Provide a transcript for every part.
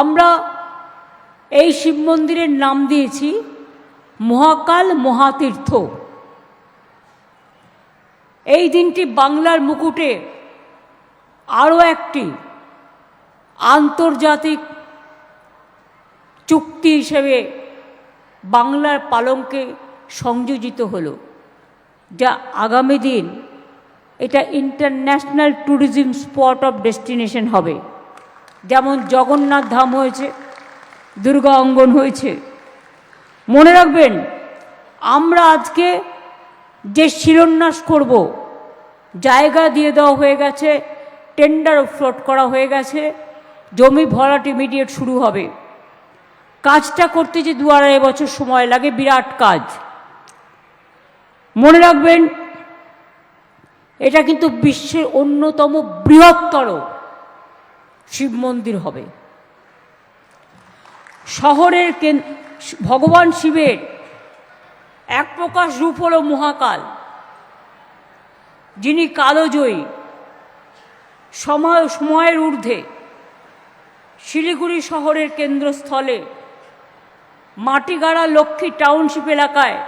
আমরা এই শিব মন্দিরের নাম দিয়েছি মহাকাল মহাতীর্থ। এই দিনটি বাংলার মুকুটে আরও একটি আন্তর্জাতিক চুক্তি হিসেবে বাংলার পালঙ্কে সংযোজিত হলো, যা আগামী দিন এটা international tourism spot of destination হবে। যেমন জগন্নাথ ধাম হয়েছে, দুর্গা অঙ্গন হয়েছে। মনে রাখবেন, আমরা আজকে যে শিলান্যাস করব, জায়গা দিয়ে দেওয়া হয়ে গেছে টেন্ডার ফ্লোট করা হয়ে গেছে, জমি ভরাট ইমিডিয়েট শুরু হবে। কাজটা করতে যে দু আড়াই বছর সময় লাগে, বিরাট কাজ। মনে রাখবেন, এটা কিন্তু বিশ্বের অন্যতম বৃহত্তর শিব মন্দির হবে। শহরের ভগবান শিবের এক প্রকাশ রূপ হল মহাকাল। যিনি কালোজয়ী। সময় সময়ের ঊর্ধ্বে। শিলিগুড়ি শহরের কেন্দ্রস্থলে। মাটিগাড়া লক্ষ্মী টাউনশিপ এলাকায়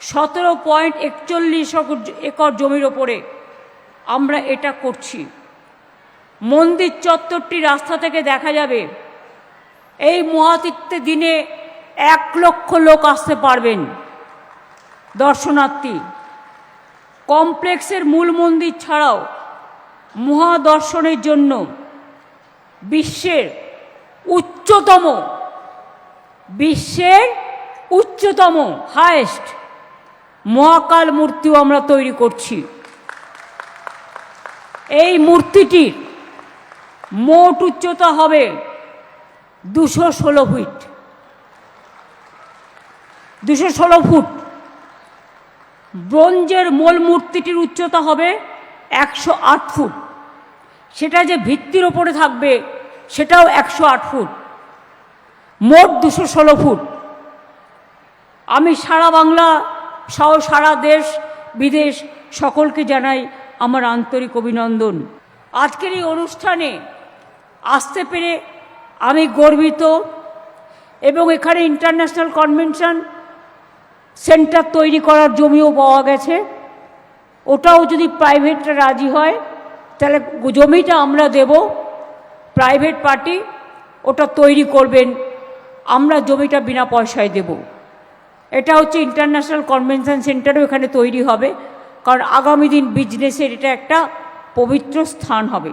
সতেরো পয়েন্ট একচল্লিশ একর জমির ওপরে আমরা এটা করছি। মন্দির চত্বরটি রাস্তা থেকে দেখা যাবে। এই মহাতীর্থে দিনে এক লক্ষ লোক আসতে পারবেন। দর্শনার্থী, কমপ্লেক্সের মূল মন্দির ছাড়াও মহাদর্শনের জন্য বিশ্বের উচ্চতম বিশ্বের উচ্চতম হায়েস্ট মহাকাল মূর্তিও আমরা তৈরি করছি। এই মূর্তিটির মোট উচ্চতা হবে দুশো ষোলো ফিট। দুশো ষোলো ফুট। ব্রোঞ্জের মূল মূর্তিটির উচ্চতা হবে একশো আট ফুট। সেটা যে ভিত্তির ওপরে থাকবে, সেটাও একশো আট ফুট। মোট দুশো ষোলো ফুট। আমি সারা বাংলা সহ সারা দেশ, বিদেশ সকলকে জানাই আমার আন্তরিক অভিনন্দন। আজকের এই অনুষ্ঠানে আসতে পেরে আমি গর্বিত এবং এখানে ইন্টারন্যাশনাল কনভেনশন সেন্টার তৈরি করার জমিও পাওয়া গেছে। ওটাও যদি প্রাইভেটরা রাজি হয়, তাহলে জমিটা আমরা দেব, প্রাইভেট পার্টি ওটা তৈরি করবেন, আমরা জমিটা বিনা পয়সায় দেব। এটা হচ্ছে ইন্টারন্যাশনাল কনভেনশন সেন্টারও এখানে তৈরি হবে, কারণ আগামী দিন বিজনেসের এটা একটা পবিত্র স্থান হবে।